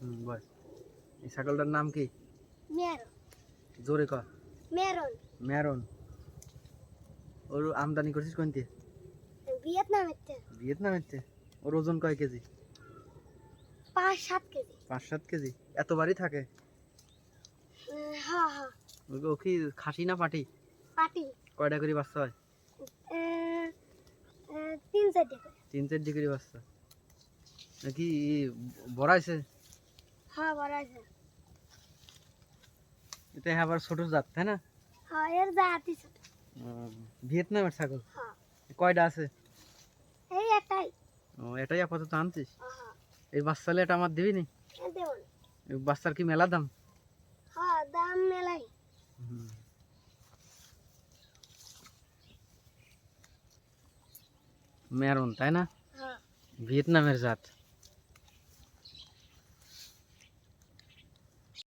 হুম বল এই ছাগলটার নাম কি? মেরন। জোরে ক। মেরন। ম্যারন ওর আমদানি করছিস কোনতে ভিয়েতনামের থেকে ওর ওজন কয় কেজি? পাঁচ সাত কেজি। পাঁচ সাত কেজি? এত বারই থাকে? হ্যাঁ হ্যাঁ ও- কি খাসি না পাটি? পাটি। কয়টা করে বাচ্চা হয়? আহ, আহ, তিন চারটে করে। তিন বাচ্চা। নাকি বড়াইছে হ্যাঁ বড় আছে। এটা আবার ছোট জাত তাই না? হ্যাঁ এর জাতি ছোট। ভিয়েতনামের ছাগল? হ্যাঁ। কয়টা আছে? এই একটাই। ও এটাই আপাতত আনছিস? হ্যাঁ এই বাচ্চা এটা আমার দিবি নি? এই বাচ্চার কি মেলা দাম? হ্যাঁ দাম মেলাই। মেরন তাই না? হ্যাঁ। ভিয়েতনামের জাত।